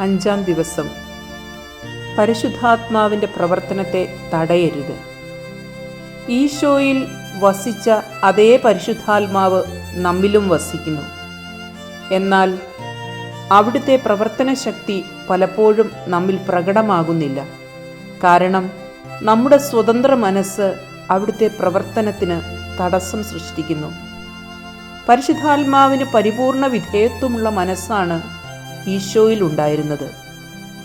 അഞ്ചാം ദിവസം. പരിശുദ്ധാത്മാവിന്റെ പ്രവർത്തനത്തെ തടയരുത്. ഈശോയിൽ വസിച്ച അതേ പരിശുദ്ധാത്മാവ് നമ്മിലും വസിക്കുന്നു. എന്നാൽ അവിടുത്തെ പ്രവർത്തന ശക്തി പലപ്പോഴും നമ്മിൽ പ്രകടമാകുന്നില്ല. കാരണം നമ്മുടെ സ്വതന്ത്ര മനസ്സ് അവിടുത്തെ പ്രവർത്തനത്തിന് തടസ്സം സൃഷ്ടിക്കുന്നു. പരിശുദ്ധാത്മാവിന് പരിപൂർണ വിധേയത്വമുള്ള മനസ്സാണ് ഈശോയിൽ ഉണ്ടായിരുന്നത്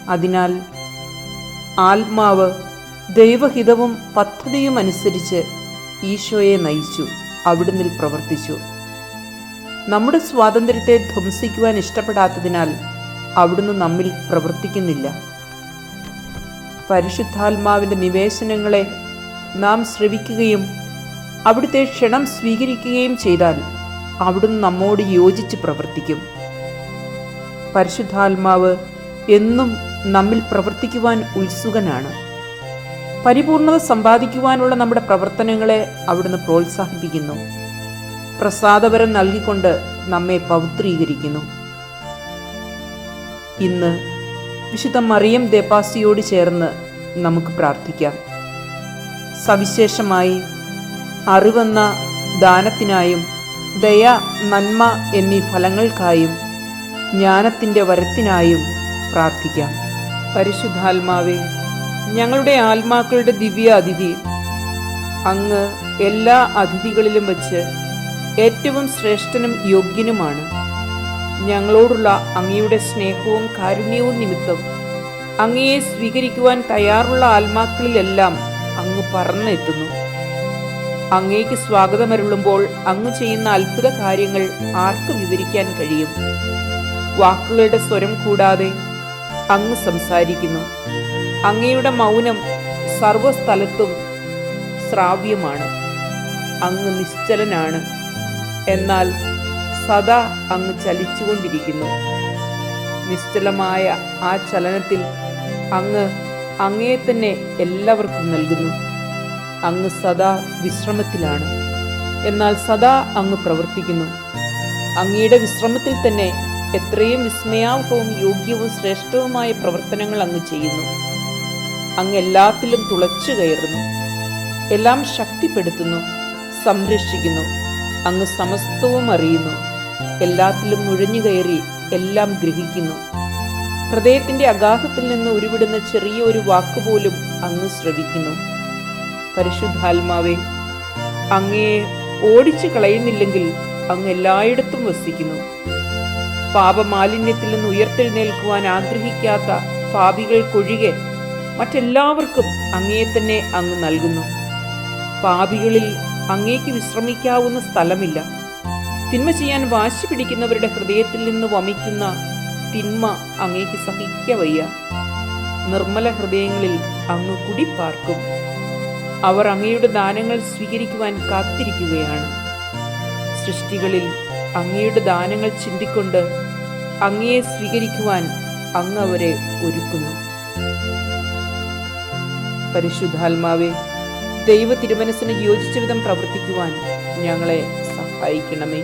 അതിനാൽ ആത്മാവ് ദൈവഹിതവും പദ്ധതിയും അനുസരിച്ച് ഈശോയെ നയിച്ചു അവിടുന്ന് പ്രവർത്തിച്ചു. നമ്മുടെ സ്വാതന്ത്ര്യത്തെ ധ്വംസിക്കുവാൻ ഇഷ്ടപ്പെടാത്തതിനാൽ അവിടുന്ന് നമ്മിൽ പ്രവർത്തിക്കുന്നില്ല. പരിശുദ്ധാത്മാവിന്റെ നിവേശനങ്ങളെ നാം ശ്രവിക്കുകയും അവിടുത്തെ ക്ഷണം സ്വീകരിക്കുകയും ചെയ്താൽ അവിടുന്ന് നമ്മോട് യോജിച്ച് പ്രവർത്തിക്കും. പരിശുദ്ധാത്മാവ് എന്നും നമ്മിൽ പ്രവർത്തിക്കുവാൻ ഉത്സുകനാണ്. പരിപൂർണത സമ്പാദിക്കുവാനുള്ള നമ്മുടെ പ്രവർത്തനങ്ങളെ അവിടുന്ന് പ്രോത്സാഹിപ്പിക്കുന്നു. പ്രസാദപരം നൽകിക്കൊണ്ട് നമ്മെ പവിത്രീകരിക്കുന്നു. ഇന്ന് വിശുദ്ധ മറിയം ദേപാസിയോട് ചേർന്ന് നമുക്ക് പ്രാർത്ഥിക്കാം. സവിശേഷമായി അറിവെന്ന ദാനത്തിനായും ദയ നന്മ എന്നീ ഫലങ്ങൾക്കായും ജ്ഞാനത്തിന്റെ വരത്തിനായും പ്രാർത്ഥിക്കാം. പരിശുദ്ധാത്മാവേ ഞങ്ങളുടെ ആത്മാക്കളുടെ ദിവ്യ അതിഥി അങ്ങ് എല്ലാ അതിഥികളിലും വച്ച് ഏറ്റവും ശ്രേഷ്ഠനും യോഗ്യനുമാണ്. ഞങ്ങളോടുള്ള അങ്ങയുടെ സ്നേഹവും കാരുണ്യവും നിമിത്തം അങ്ങയെ സ്വീകരിക്കുവാൻ തയ്യാറുള്ള ആത്മാക്കളിലെല്ലാം അങ്ങ് പറന്നെത്തുന്നു. അങ്ങേക്ക് സ്വാഗതമരുളുമ്പോൾ അങ്ങ് ചെയ്യുന്ന അത്ഭുത കാര്യങ്ങൾ ആർക്ക് വിവരിക്കാൻ കഴിയും. വാക്കുകളുടെ സ്വരം കൂടാതെ അങ്ങ് സംസാരിക്കുന്നു. അങ്ങയുടെ മൗനം സർവസ്ഥലത്തും ശ്രാവ്യമാണ്. അങ്ങ് നിശ്ചലനാണ്. എന്നാൽ സദാ അങ്ങ് ചലിച്ചുകൊണ്ടിരിക്കുന്നു. നിശ്ചലമായ ആ ചലനത്തിൽ അങ്ങ് അങ്ങയെ തന്നെ എല്ലാവർക്കും നൽകുന്നു. അങ്ങ് സദാ വിശ്രമത്തിലാണ്. എന്നാൽ സദാ അങ്ങ് പ്രവർത്തിക്കുന്നു. അങ്ങയുടെ വിശ്രമത്തിൽ തന്നെ എത്രയും വിസ്മയാവഹവും യോഗ്യവും ശ്രേഷ്ഠവുമായ പ്രവർത്തനങ്ങൾ അങ്ങ് ചെയ്യുന്നു. അങ്ങ് എല്ലാത്തിലും തുളച്ചു കയറുന്നു. എല്ലാം ശക്തിപ്പെടുത്തുന്നു സംരക്ഷിക്കുന്നു. അങ്ങ് സമസ്തവും അറിയുന്നു. എല്ലാത്തിലും നുഴഞ്ഞു കയറി എല്ലാം ഗ്രഹിക്കുന്നു. ഹൃദയത്തിന്റെ അഗാധത്തിൽ നിന്ന് ഉരുവിടുന്ന ചെറിയ ഒരു വാക്കുപോലും അങ്ങ് ശ്രവിക്കുന്നു. പരിശുദ്ധാത്മാവെ അങ്ങയെ ഓടിച്ചു കളയുന്നില്ലെങ്കിൽ അങ്ങ് എല്ലായിടത്തും വസിക്കുന്നു. പാപമാലിന്യത്തിൽ നിന്ന് ഉയർത്തെഴുന്നേൽക്കുവാൻ ആഗ്രഹിക്കാത്ത പാപികൾക്കൊഴികെ മറ്റെല്ലാവർക്കും അങ്ങയെ തന്നെ അങ്ങ് നൽകുന്നു. പാപികളിൽ അങ്ങേക്ക് വിശ്രമിക്കാവുന്ന സ്ഥലമില്ല. തിന്മ ചെയ്യാൻ വാശി പിടിക്കുന്നവരുടെ ഹൃദയത്തിൽ നിന്ന് വമിക്കുന്ന തിന്മ അങ്ങേക്ക് സഹിക്കവയ്യ നിർമ്മല ഹൃദയങ്ങളിൽ അങ്ങ് കുടിപ്പാർക്കും. അവർ അങ്ങയുടെ ദാനങ്ങൾ സ്വീകരിക്കുവാൻ കാത്തിരിക്കുകയാണ്. സൃഷ്ടികളിൽ അങ്ങയുടെ ദാനങ്ങൾ ചിന്തിക്കൊണ്ട് അങ്ങയെ സ്വീകരിക്കുവാൻ അങ്ങ് അവരെ ഒരുക്കുന്നു. പരിശുദ്ധാത്മാവെ ദൈവ തിരുമനസ്സിന് യോജിച്ച വിധം പ്രവർത്തിക്കുവാൻ ഞങ്ങളെ സഹായിക്കണമേ.